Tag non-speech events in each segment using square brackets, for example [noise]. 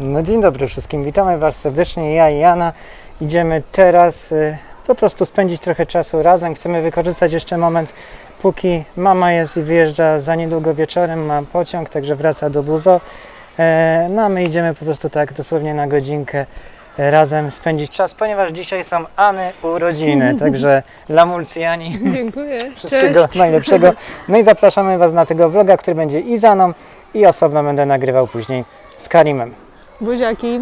No dzień dobry wszystkim, witamy Was serdecznie, ja i Jana. Idziemy teraz y, po prostu spędzić trochę czasu razem. Chcemy wykorzystać jeszcze moment, póki mama jest i wyjeżdża za niedługo wieczorem, ma pociąg, także wraca do Buzo. E, no a my idziemy po prostu tak dosłownie na godzinkę e, razem spędzić czas, ponieważ dzisiaj są Any urodziny, [laughs] także Lamulcjani. Dziękuję. [laughs] Wszystkiego Cześć. najlepszego. No i zapraszamy Was na tego vloga, który będzie i za mną, i osobno będę nagrywał później z Karimem. Buziaki.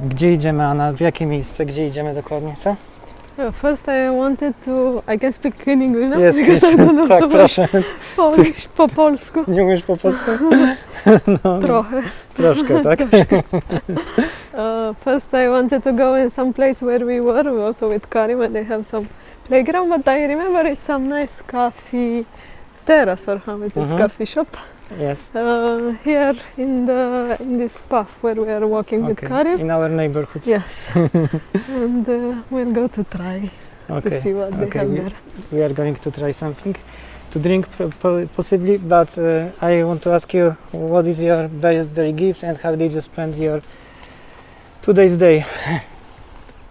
Gdzie idziemy, Anna? W jakie miejsce? Gdzie idziemy dokładnie, co? First I wanted to... I can speak in English now? Jest, because I don't know [laughs] tak, so proszę. Polish, po polsku. Nie umiesz po polsku? [laughs] No, Trochę. troszkę, [laughs] tak? Uh, first I wanted to go in some place where we were, also with Karim, and they have some playground, but I remember it's some nice coffee terrace or how it is, Mhm. coffee shop. Yes. Uh, here in the in this path where we are walking with Okay. Karim. In our neighborhood. Yes. [laughs] and uh, we'll go to try to Okay. see what they Okay, have we- there. We are going to try something to drink possibly, but uh, I want to ask you what is your best birthday gift and how did you spend your today's day?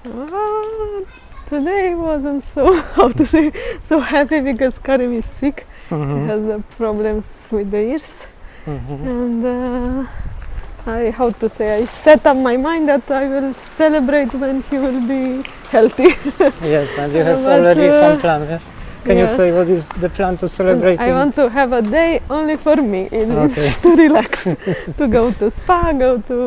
[laughs] Today wasn't so [laughs] how to say so happy because Karim is sick. He Mhm. has the problems with the ears, Mhm. and uh, I how to say I set up my mind that I will celebrate when he will be healthy. [laughs] Yes, and you have But, already uh, some plan, yes? Can yes. you say what is the plan to celebrate? I want to have a day only for me. It is Okay. [laughs] to relax, to go to spa, go to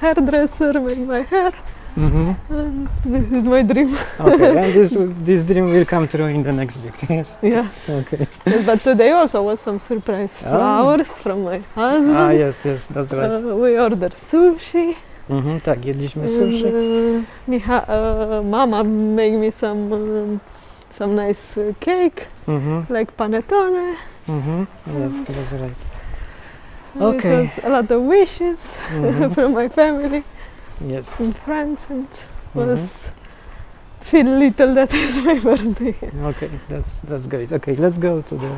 hairdresser, make my hair, Mhm. and this is my dream. Okay, and this this dream will come true in the next week. Yes. Yes. Okay. But today also was some surprise Ah. flowers from my husband. Ah, yes, yes, that's right. Uh, we ordered sushi. Mhm, tak, jedliśmy sushi. uh, Miha, uh, mama made me some um, some nice uh, cake, Mhm, like panettone. mhm, yes, that's right. It Okay. was a lot of wishes Mhm. [laughs] from my family Yes. and friends, and was feel little that is my birthday. Okay, that's that's great. Okay, let's go to the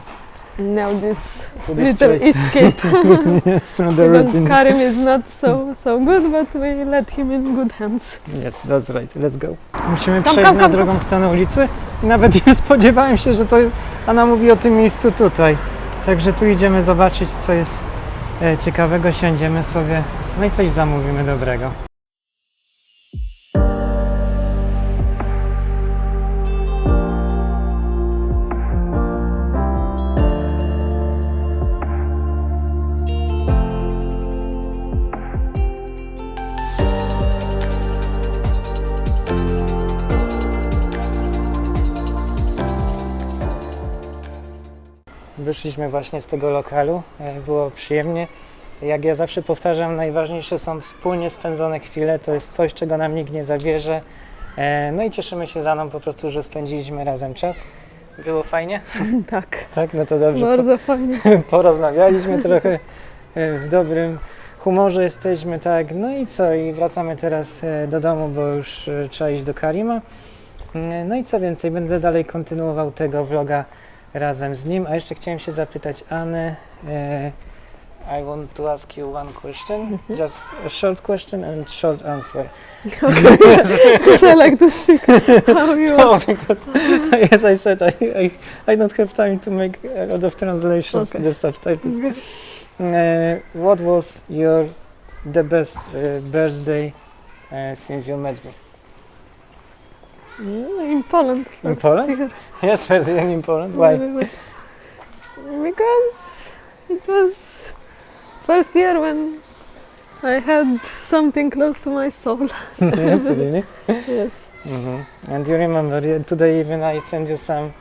Now this to this little place. escape. [laughs] yes, from the routine. Karim is not so so good, but we let him in good hands. Yes, that's right. Let's go. Musimy Kam, przejść kam, na kam, drugą stronę ulicy i nawet [laughs] nie spodziewałem się, że to jest... Ona mówi o tym miejscu tutaj. Także tu idziemy zobaczyć, co jest e, ciekawego. Siądziemy sobie, no i coś zamówimy dobrego. Wyszliśmy właśnie z tego lokalu, e, było przyjemnie. Jak ja zawsze powtarzam, najważniejsze są wspólnie spędzone chwile, to jest coś, czego nam nikt nie zabierze. E, No i cieszymy się za mną po prostu, że spędziliśmy razem czas. Było fajnie? [laughs] tak, Tak, no to dobrze. bardzo fajnie. Po, [laughs] porozmawialiśmy trochę, e, w dobrym humorze jesteśmy, tak. No i co? I wracamy teraz do domu, bo już trzeba iść do Karima. No i co więcej, będę dalej kontynuował tego vloga razem z nim. A jeszcze chciałem się zapytać Anny. E, I want to ask you one question, just a short question and short answer. [laughs] [laughs] Because I like speak how you. No, because as I said, I, I, I don't have time to make a lot of translations, Okay. the subtitles. Uh, what was your the best uh, birthday uh, since you met me? Mm, In Poland. In Poland? [laughs] Yes, in Poland. Why? Because it was first year when I had something close to my soul. [laughs] yes, really. [laughs] Yes. hmm And you remember today even I sent you some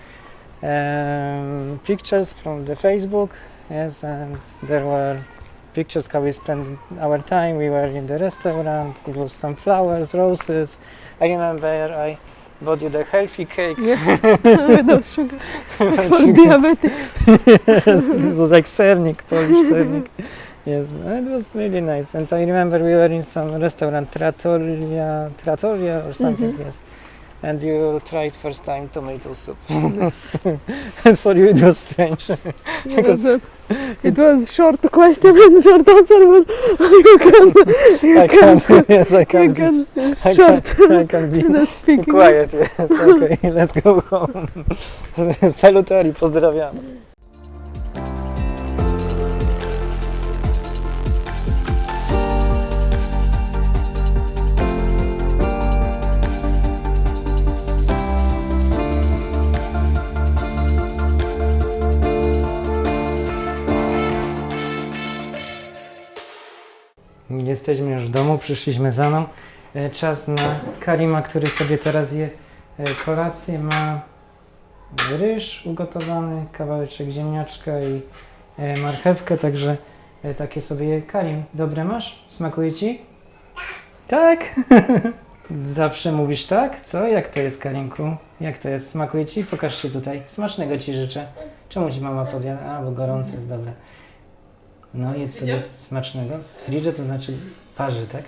um, pictures from the Facebook. Yes, and there were pictures how we spent our time. We were in the restaurant. It was some flowers, roses. I remember I you the healthy cake. Yes. Without sugar. For diabetics. yes, it was like sernik, Polish sernik. Yes, it was really nice. And I remember we were in some restaurant, Trattoria, Trattoria or something. Mhm. Yes, and you tried first time tomato soup. [laughs] [laughs] and for you it was strange. [laughs] Because- Yes, it was short question and short answer, but you can, you I can, can't, yes, I you can't can be, I short can't, I can be in the speaking. quiet, yes, okay, let's go home. Salutari, pozdrawiam. Jesteśmy już w domu, przyszliśmy za mną. E, Czas na Karima, który sobie teraz je e, kolację. Ma ryż ugotowany, kawałeczek ziemniaczka i e, marchewkę, także takie sobie je. Karim, dobre masz? Smakuje Ci? Tak? [laughs] Zawsze mówisz tak? Co? Jak to jest, Karimku? Jak to jest? Smakuje Ci? Pokaż się tutaj. Smacznego Ci życzę. Czemu Ci mama podjada? A, bo gorące jest dobre. No jedz sobie smacznego. Z fridża to znaczy parzy, tak?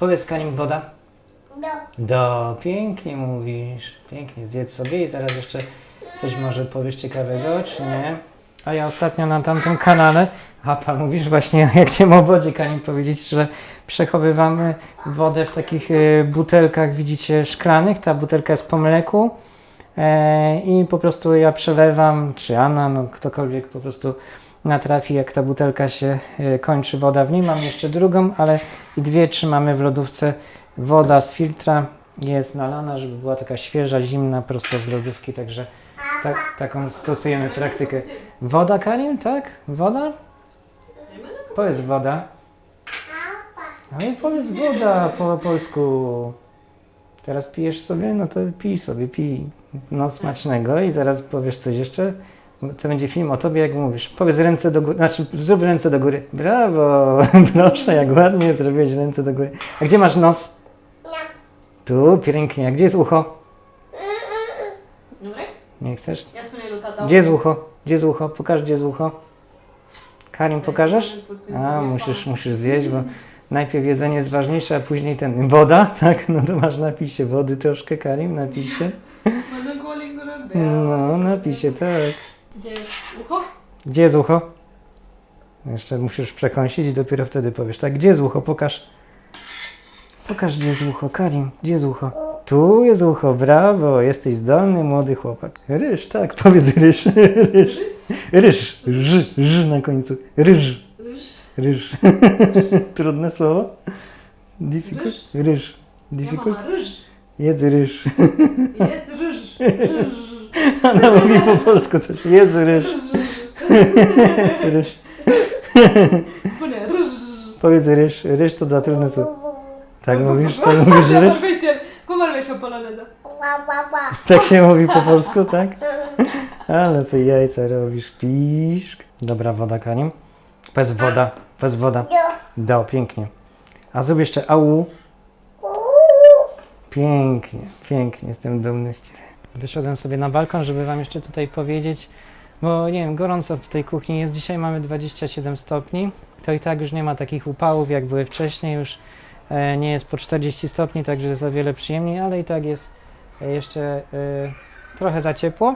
Powiedz Karim, woda? No. Do, pięknie mówisz. Pięknie, zjedz sobie i teraz jeszcze coś może powiesz ciekawego, czy nie? A ja ostatnio na tamtym kanale, a pan mówisz właśnie, [laughs] o wodzie Karim powiedzieć, że przechowywamy wodę w takich e, butelkach, widzicie, szklanych. Ta butelka jest po mleku e, i po prostu ja przelewam, czy Anna, no ktokolwiek po prostu natrafi, jak ta butelka się e, kończy, woda w niej. Mam jeszcze drugą, ale i dwie trzymamy w lodówce. Woda z filtra jest nalana, żeby była taka świeża, zimna, prosto z lodówki, także tak, taką stosujemy praktykę. Woda, Karim, tak? Woda? Powiedz woda. Ale powiedz woda po polsku. Teraz pijesz sobie? No to pij sobie, pij. No smacznego i zaraz powiesz coś jeszcze. To będzie film o tobie, jak mówisz. Powiedz ręce do góry, znaczy zrób ręce do góry. Brawo, [laughs] proszę, jak ładnie zrobiłeś ręce do góry. A gdzie masz nos? Tu, pięknie. A gdzie jest ucho? Nie chcesz? Gdzie jest ucho? Gdzie jest ucho? Pokaż, gdzie jest ucho. Karim, pokażesz? A, musisz, musisz zjeść, bo najpierw jedzenie jest ważniejsze, a później ten woda, [laughs] tak? No to masz napij się wody troszkę, Karim, napij się. No, napij się, tak. Gdzie jest ucho? Gdzie jest ucho? Jeszcze musisz przekąsić i dopiero wtedy powiesz, tak? Gdzie jest ucho? Pokaż. Pokaż, gdzie jest ucho, Karim, gdzie jest ucho? Tu jest ucho, brawo, jesteś zdolny, młody chłopak. Ryż, tak, powiedz ryż, ryż, ryż, ż, ż na końcu, ryż. Ryż. Ryż. Trudne słowo? Difficult? Ryż? Ryż. Ja Difficult? mama, ryż. Jedz ryż. Jedz ryż. Ryż. [laughs] Ona mówi po polsku też. Jedz ryż. Jedz ryż. Powiedz ryż. Ryż to za trudne słowo. Tak mówisz? Tak mówisz ryż? Kumar poloneza. Ła, ła. Tak się mówi po polsku, tak? Ale co jajca robisz? Piszk. Dobra, woda kanim. Bez woda. Bez woda. No. Dał, pięknie. A zrób jeszcze au. Pięknie, pięknie, jestem dumny z Ciebie. Wyszedłem sobie na balkon, żeby Wam jeszcze tutaj powiedzieć, bo nie wiem, gorąco w tej kuchni jest. Dzisiaj mamy 27 stopni. To i tak już nie ma takich upałów, jak były wcześniej. Już e, nie jest po 40 stopni, także jest o wiele przyjemniej, ale i tak jest e, jeszcze e, trochę za ciepło.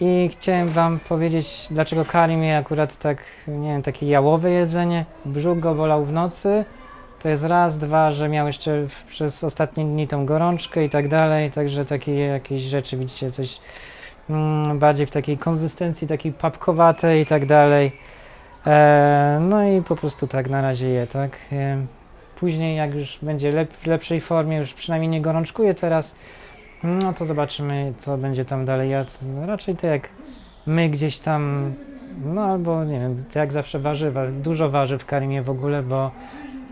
I chciałem Wam powiedzieć, dlaczego Karim je akurat tak, nie wiem, takie jałowe jedzenie. Brzuch go bolał w nocy. To jest raz, dwa, że miał jeszcze przez ostatnie dni tą gorączkę i tak dalej, także takie jakieś rzeczy, widzicie, coś mm, bardziej w takiej konsystencji, takiej papkowatej i tak dalej. E, no i po prostu tak na razie je, tak. E, później jak już będzie lep, w lepszej formie, już przynajmniej nie gorączkuje teraz, no to zobaczymy, co będzie tam dalej. No, raczej to jak my gdzieś tam, no albo nie wiem, jak zawsze warzywa, dużo warzyw w karimie w ogóle, bo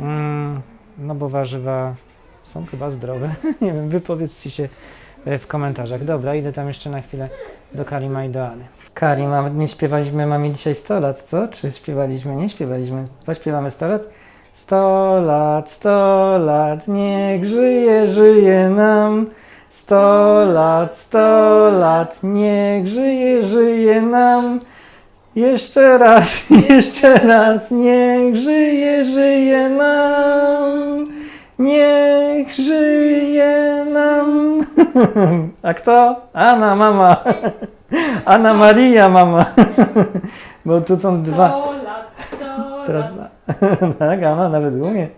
Mm, no bo warzywa są chyba zdrowe. [laughs] Nie wiem, wypowiedzcie się e, w komentarzach. Dobra, idę tam jeszcze na chwilę do Karima i do Any. Karima, nie śpiewaliśmy mamie dzisiaj 100 lat, co? Czy śpiewaliśmy? Nie śpiewaliśmy. Co śpiewamy 100 lat? 100 lat, 100 lat, niech żyje, żyje nam. 100 lat, 100 lat, niech żyje, żyje nam. Jeszcze raz, [laughs] jeszcze raz, niech żyje, żyje nam. Niech żyje nam. [laughs] A kto? Anna, mama. [laughs] Anna Maria, mama. Bo tu są dwa. Lat, Teraz lat. tak, Anna nawet umie.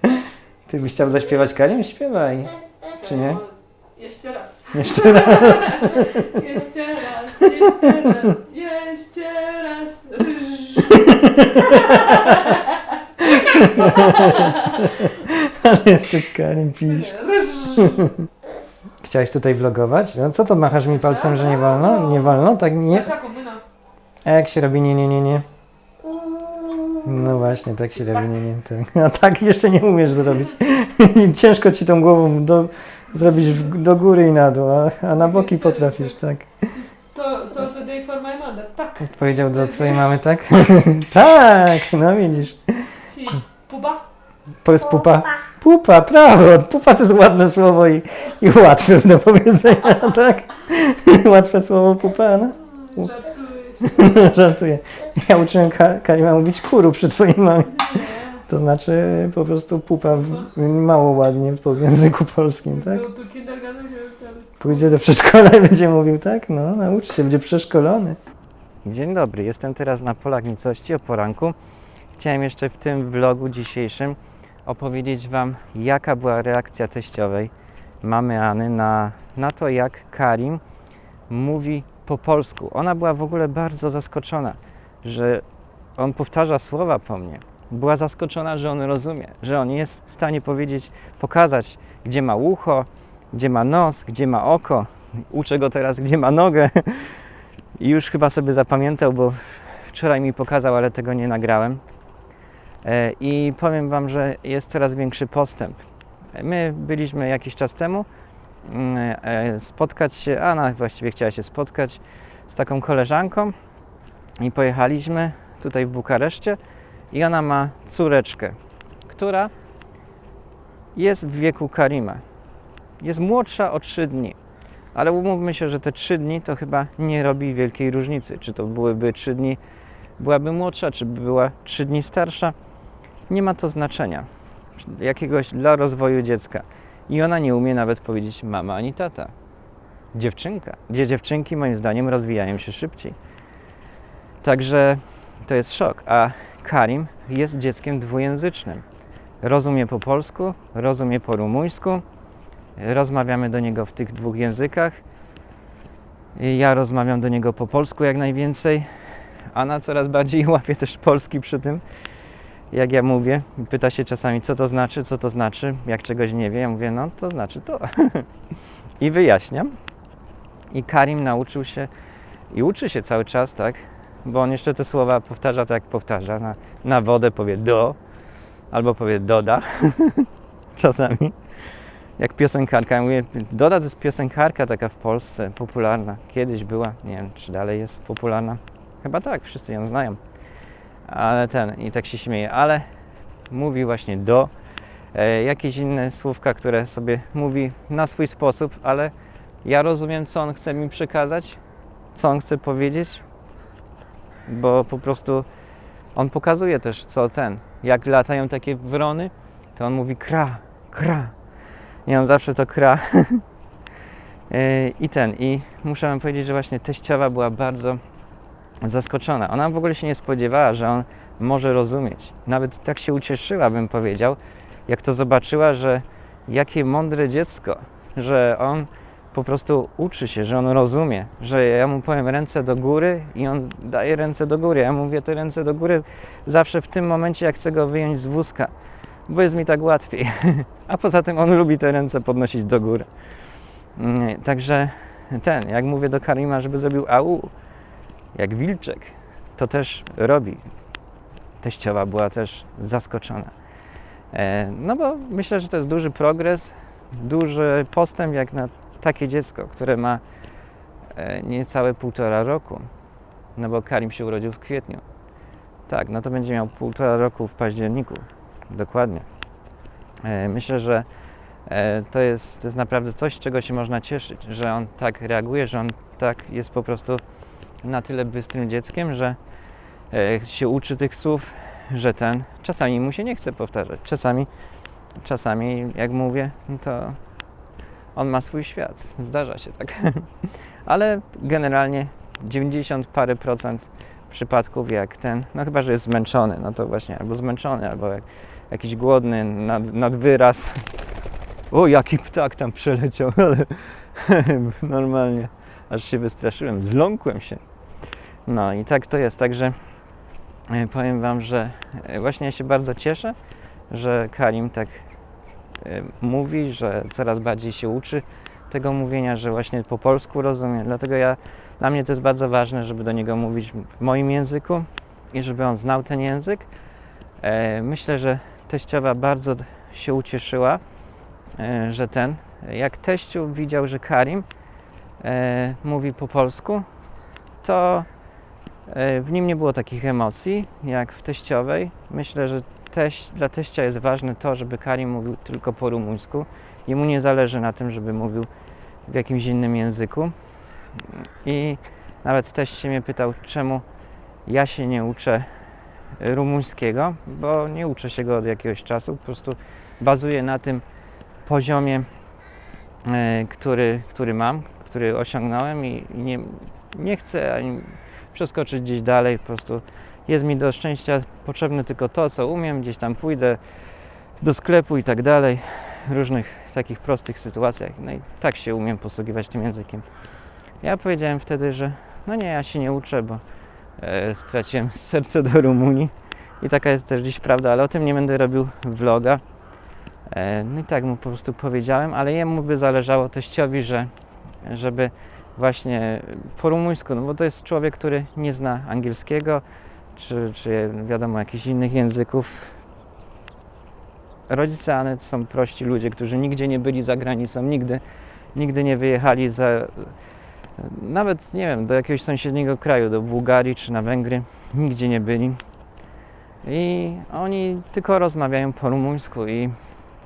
Ty byś chciał zaśpiewać Karim? Śpiewaj. Czy nie? Jeszcze raz. Jeszcze raz. Jeszcze raz, jeszcze raz, jeszcze raz. Ale jesteś Karim, pisz. Chciałeś tutaj vlogować? No co to machasz mi palcem, że nie wolno? Nie wolno? Tak nie? A jak się robi nie, nie, nie, nie? No właśnie, tak się robi nie, nie. Tak. A tak jeszcze nie umiesz zrobić. [laughs] Ciężko ci tą głową do, zrobić w- do góry i na dół, a, a na boki potrafisz, tak to today for my mother. Tak. Powiedział do twojej mamy, tak? [laughs] tak, no widzisz. Si. Puba. Powiedz pupa. Pupa, prawo. Pupa to jest ładne słowo i, i łatwe do powiedzenia, [laughs] tak? Łatwe słowo pupa, no. Żartujesz. [laughs] Żartuję. Ja uczyłem Ka- Karima mówić kuru przy twojej mamie. To znaczy po prostu pupa w, mało ładnie po języku polskim, tak? Tu kindergarten, się. Pójdzie do przedszkola i będzie mówił tak? No, nauczy się, będzie przeszkolony. Dzień dobry, jestem teraz na Polach Nicości o poranku. Chciałem jeszcze w tym vlogu dzisiejszym opowiedzieć Wam, jaka była reakcja teściowej mamy Any na, na to, jak Karim mówi po polsku. Ona była w ogóle bardzo zaskoczona, że on powtarza słowa po mnie. Była zaskoczona, że on rozumie, że on jest w stanie powiedzieć, pokazać, gdzie ma ucho, gdzie ma nos, gdzie ma oko. Uczę go teraz, gdzie ma nogę. I już chyba sobie zapamiętał, bo wczoraj mi pokazał, ale tego nie nagrałem. E, I powiem Wam, że jest coraz większy postęp. My byliśmy jakiś czas temu mm, e, spotkać się, Anna właściwie chciała się spotkać z taką koleżanką i pojechaliśmy tutaj w Bukareszcie i ona ma córeczkę, która jest w wieku Karima. Jest młodsza o 3 dni. Ale umówmy się, że te 3 dni to chyba nie robi wielkiej różnicy. Czy to byłyby 3 dni, byłaby młodsza, czy by była 3 dni starsza. Nie ma to znaczenia. Jakiegoś dla rozwoju dziecka. I ona nie umie nawet powiedzieć mama ani tata. Dziewczynka. Gdzie dziewczynki moim zdaniem rozwijają się szybciej. Także to jest szok. A Karim jest dzieckiem dwujęzycznym. Rozumie po polsku, rozumie po rumuńsku. Rozmawiamy do niego w tych dwóch językach. Ja rozmawiam do niego po polsku jak najwięcej. Anna coraz bardziej [laughs] łapie też polski przy tym, jak ja mówię. Pyta się czasami, co to znaczy, co to znaczy, jak czegoś nie wie. Ja mówię, no to znaczy to. [laughs] I wyjaśniam. I Karim nauczył się i uczy się cały czas, tak? Bo on jeszcze te słowa powtarza tak, jak powtarza. Na, na wodę powie do, albo powie doda. [laughs] czasami jak piosenkarka. Ja mówię, Doda to jest piosenkarka taka w Polsce, popularna. Kiedyś była, nie wiem, czy dalej jest popularna. Chyba tak, wszyscy ją znają. Ale ten, i tak się śmieje, ale mówi właśnie do, e, jakieś inne słówka, które sobie mówi na swój sposób, ale ja rozumiem, co on chce mi przekazać, co on chce powiedzieć, bo po prostu on pokazuje też, co ten, jak latają takie wrony, to on mówi kra, kra, i on zawsze to kra. Yy, [laughs] I ten, i muszę wam powiedzieć, że właśnie teściowa była bardzo zaskoczona. Ona w ogóle się nie spodziewała, że on może rozumieć. Nawet tak się ucieszyła, bym powiedział, jak to zobaczyła, że jakie mądre dziecko, że on po prostu uczy się, że on rozumie, że ja mu powiem ręce do góry i on daje ręce do góry. Ja mówię te ręce do góry zawsze w tym momencie, jak chcę go wyjąć z wózka, bo jest mi tak łatwiej. [laughs] A poza tym on lubi te ręce podnosić do góry. Mm, Także ten, jak mówię do Karima, żeby zrobił au, jak wilczek, to też robi. Teściowa była też zaskoczona. E, No bo myślę, że to jest duży progres, duży postęp jak na takie dziecko, które ma e, niecałe półtora roku. No bo Karim się urodził w kwietniu. Tak, no to będzie miał półtora roku w październiku. Dokładnie. E, Myślę, że e, to jest, to jest naprawdę coś, z czego się można cieszyć, że on tak reaguje, że on tak jest po prostu na tyle bystrym dzieckiem, że e, się uczy tych słów, że ten czasami mu się nie chce powtarzać, czasami czasami, jak mówię, no to on ma swój świat. Zdarza się tak. [laughs] Ale generalnie 90 parę procent przypadków jak ten, no chyba, że jest zmęczony, no to właśnie albo zmęczony, albo jak, jakiś głodny, nad, nad wyraz. O, jaki ptak tam przeleciał, [laughs] ale normalnie, aż się wystraszyłem, zląkłem się. No i tak to jest, także e, powiem Wam, że e, właśnie się bardzo cieszę, że Karim tak e, mówi, że coraz bardziej się uczy tego mówienia, że właśnie po polsku rozumie. Dlatego ja, dla mnie to jest bardzo ważne, żeby do niego mówić w moim języku i żeby on znał ten język. E, myślę, że teściowa bardzo się ucieszyła, e, że ten, jak teściu widział, że Karim e, mówi po polsku, to e, w nim nie było takich emocji jak w teściowej. Myślę, że teść, dla teścia jest ważne to, żeby Karim mówił tylko po rumuńsku. Jemu nie zależy na tym, żeby mówił w jakimś innym języku. I nawet teść się mnie pytał, czemu ja się nie uczę rumuńskiego, bo nie uczę się go od jakiegoś czasu. Po prostu bazuję na tym poziomie, e, który, który mam, który osiągnąłem i nie, nie chcę ani przeskoczyć gdzieś dalej. Po prostu jest mi do szczęścia potrzebne tylko to, co umiem. Gdzieś tam pójdę do sklepu i tak dalej. W takich prostych sytuacjach. No i tak się umiem posługiwać tym językiem. Ja powiedziałem wtedy, że no nie, ja się nie uczę, bo e, straciłem [laughs] serce do Rumunii. I taka jest też dziś prawda, ale o tym nie będę robił vloga. E, no i tak mu po prostu powiedziałem, ale jemu by zależało teściowi, że, żeby właśnie po rumuńsku, no bo to jest człowiek, który nie zna angielskiego, czy, czy wiadomo, jakichś innych języków. Rodzice Anet są prości ludzie, którzy nigdzie nie byli za granicą, nigdy, nigdy nie wyjechali za, nawet nie wiem, do jakiegoś sąsiedniego kraju, do Bułgarii czy na Węgry, nigdzie nie byli. I oni tylko rozmawiają po rumuńsku i,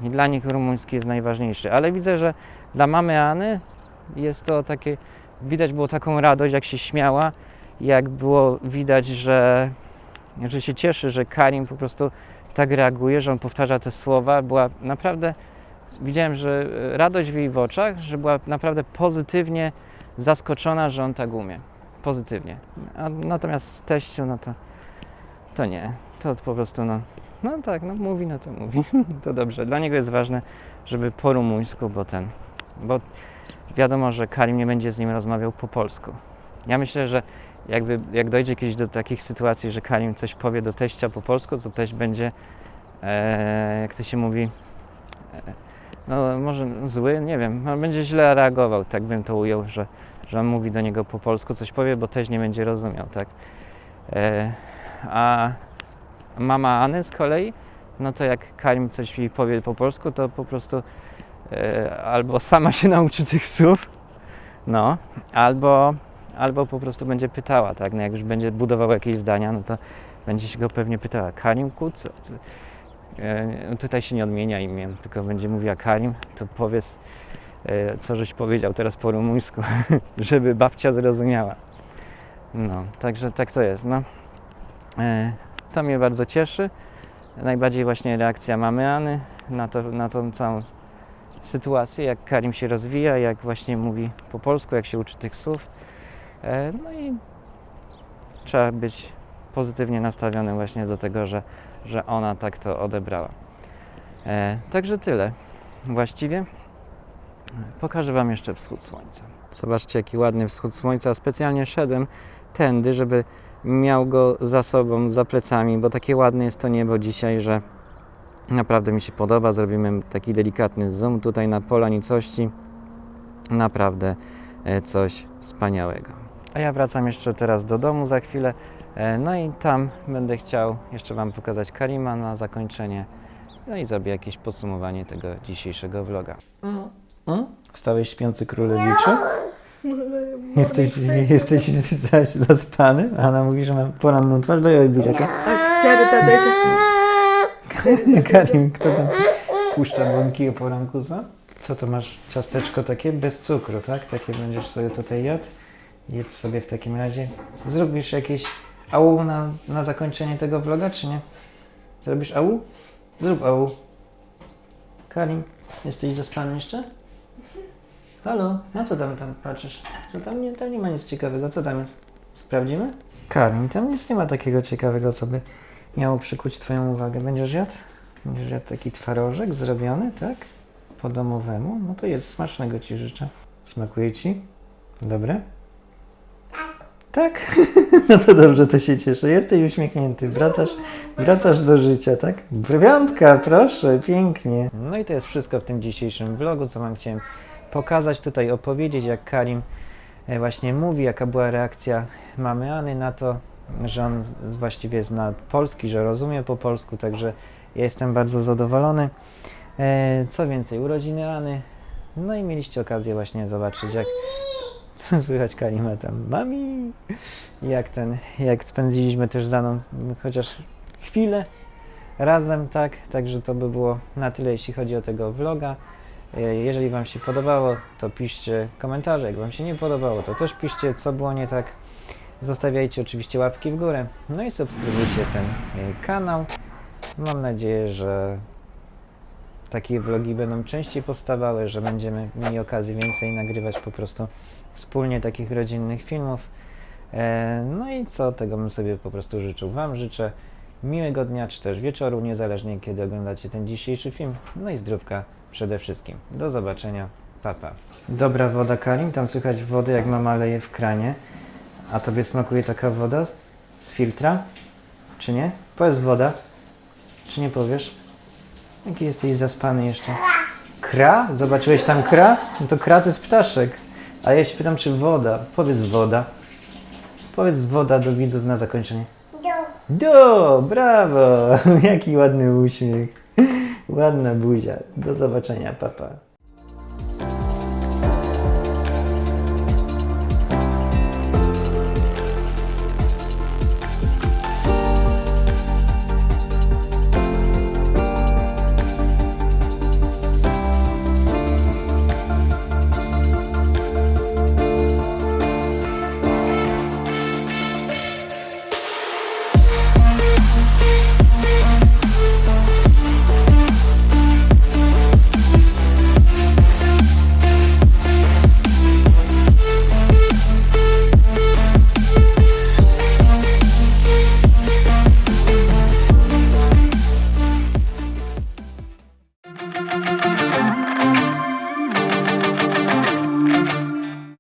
i dla nich rumuński jest najważniejszy. Ale widzę, że dla mamy Any jest to takie, widać było taką radość, jak się śmiała, jak było widać, że, że się cieszy, że Karim po prostu tak reaguje, że on powtarza te słowa. Była naprawdę, widziałem, że radość w jej oczach, że była naprawdę pozytywnie zaskoczona, że on tak umie. Pozytywnie. A natomiast teściu, no to, to nie. To po prostu, no, no tak, no mówi, no to mówi. [laughs] To dobrze. Dla niego jest ważne, żeby po rumuńsku, bo ten, bo wiadomo, że Karim nie będzie z nim rozmawiał po polsku. Ja myślę, że jakby, jak dojdzie kiedyś do takich sytuacji, że Karim coś powie do teścia po polsku, to teść będzie, e, jak to się mówi, e, no może zły, nie wiem, no, będzie źle reagował, tak bym to ujął, że, że on mówi do niego po polsku, coś powie, bo teść nie będzie rozumiał, tak. E, a mama Any z kolei, no to jak Karim coś jej powie po polsku, to po prostu e, albo sama się nauczy tych słów, no, albo, albo po prostu będzie pytała, tak, no jak już będzie budował jakieś zdania, no to będzie się go pewnie pytała, Karim, ku, co, co? E, no tutaj się nie odmienia imię, tylko będzie mówiła Karim, to powiedz, e, co żeś powiedział teraz po rumuńsku, [laughs] żeby babcia zrozumiała. No, także tak to jest, no. E, to mnie bardzo cieszy. Najbardziej właśnie reakcja mamy Any na, to, na tą całą sytuację, jak Karim się rozwija, jak właśnie mówi po polsku, jak się uczy tych słów. E, No i trzeba być pozytywnie nastawiony właśnie do tego, że, że ona tak to odebrała. E, Także tyle. Właściwie pokażę Wam jeszcze wschód słońca. Zobaczcie, jaki ładny wschód słońca. Specjalnie szedłem tędy, żeby miał go za sobą, za plecami, bo takie ładne jest to niebo dzisiaj, że naprawdę mi się podoba. Zrobimy taki delikatny zoom tutaj na pola nicości. Naprawdę e, coś wspaniałego. A ja wracam jeszcze teraz do domu za chwilę. E, No i tam będę chciał jeszcze Wam pokazać Karima na zakończenie. No i zrobię jakieś podsumowanie tego dzisiejszego vloga. Mm? Wstałeś śpiący królewiczu? Jesteś, jesteś zaś zaspany? A ona mówi, że ma poranną twarz. Daj oj buziaka. Karim, kto tam puszcza bąki o poranku za? Co to masz? Ciasteczko takie bez cukru, tak? Takie będziesz sobie tutaj jadł? Jedz sobie w takim razie. Zrobisz jakieś au na, na zakończenie tego vloga, czy nie? Zrobisz au? Zrób au. Karim, jesteś zaspany jeszcze? Halo? No co tam, tam patrzysz? Co tam nie, tam nie ma nic ciekawego. Co tam jest? Sprawdzimy? Karim, tam nic nie ma takiego ciekawego, co by miało przykuć Twoją uwagę. Będziesz jadł? Będziesz jadł taki twarożek zrobiony, tak? Po domowemu? No to jest, smacznego Ci życzę. Smakuje Ci? Dobre? Tak? [laughs] No to dobrze, to się cieszę. Jesteś uśmiechnięty, wracasz, wracasz do życia, tak? Brwiątka, proszę, pięknie. No i to jest wszystko w tym dzisiejszym vlogu, co Wam chciałem pokazać, tutaj opowiedzieć, jak Karim e, właśnie mówi, jaka była reakcja mamy Any na to, że on właściwie zna polski, że rozumie po polsku, także ja jestem bardzo zadowolony. E, Co więcej, urodziny Any, no i mieliście okazję właśnie zobaczyć, jak [laughs] słychać Karima tam, mami, jak ten, jak spędziliśmy też z Aną chociaż chwilę razem, tak, także to by było na tyle, jeśli chodzi o tego vloga. E, Jeżeli Wam się podobało, to piszcie komentarze, jak Wam się nie podobało, to też piszcie, co było nie tak. Zostawiajcie oczywiście łapki w górę, no i subskrybujcie ten e, kanał. Mam nadzieję, że takie vlogi będą częściej powstawały, że będziemy mieli okazję więcej nagrywać po prostu wspólnie takich rodzinnych filmów. E, No i co, tego bym sobie po prostu życzył. Wam życzę miłego dnia, czy też wieczoru, niezależnie kiedy oglądacie ten dzisiejszy film. No i zdrówka przede wszystkim. Do zobaczenia. Papa. Dobra woda, Karim. Tam słychać wodę, jak mama leje w kranie. A tobie smakuje taka woda z filtra? Czy nie? Powiedz woda. Czy nie powiesz? Jaki jesteś zaspany jeszcze? Kra? Zobaczyłeś tam kra? No to kra to jest ptaszek. A ja się pytam, czy woda. Powiedz woda. Powiedz woda do widzów na zakończenie. Do, brawo! [laughs] Jaki ładny uśmiech. Ładna buzia. Do zobaczenia, papa.